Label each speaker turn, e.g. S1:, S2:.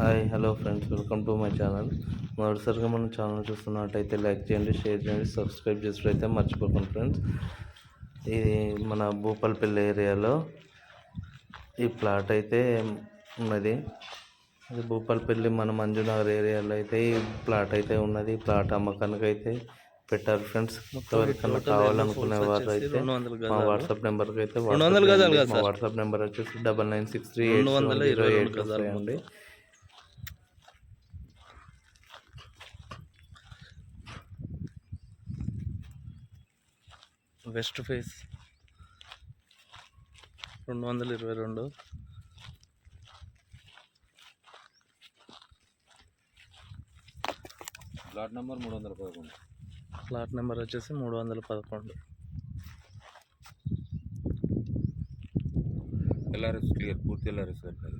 S1: Hi hello friends welcome to my channel. మొదటిసారిగా మన channel చూస్తున్నట్టయితే లైక్ చేయండి షేర్ చేయండి సబ్స్క్రైబ్ చేసినట్టయితే మర్చిపోకండి ఫ్రెండ్స్. ఇది మన భూపాలపల్లి ఏరియాలో ఈ ప్లాట్ అయితే ఉన్నది. ఇది భూపాలపల్లి మన మంజునగర్ ఏరియాలో అయితే ఈ ప్లాట్ అయితే ఉన్నది. ప్లాట్ అమ్మకానికి అయితే పెట్టారు ఫ్రెండ్స్. ఎవరికైనా కావాలనుకునే వారు అయితే మా వాట్సాప్ నెంబర్కి అయితే? వాట్సాప్ నెంబర్ వచ్చేసి డబల్ నైన్ సిక్స్ త్రీ
S2: వందల
S1: జీరో
S2: ఇరవై
S1: ఎయిట్ అండి
S2: వెస్ట్ ఫేస్ రెండు వందల ఇరవై రెండు
S3: ప్లాట్ నెంబర్ మూడు వందల పదకొండు
S2: ప్లాట్ నెంబర్ వచ్చేసి మూడు వందల పదకొండు
S3: ఎల్ఆర్ఎస్ క్లియర్ పూర్తి ఎల్ఆర్ఎస్ కట్టినది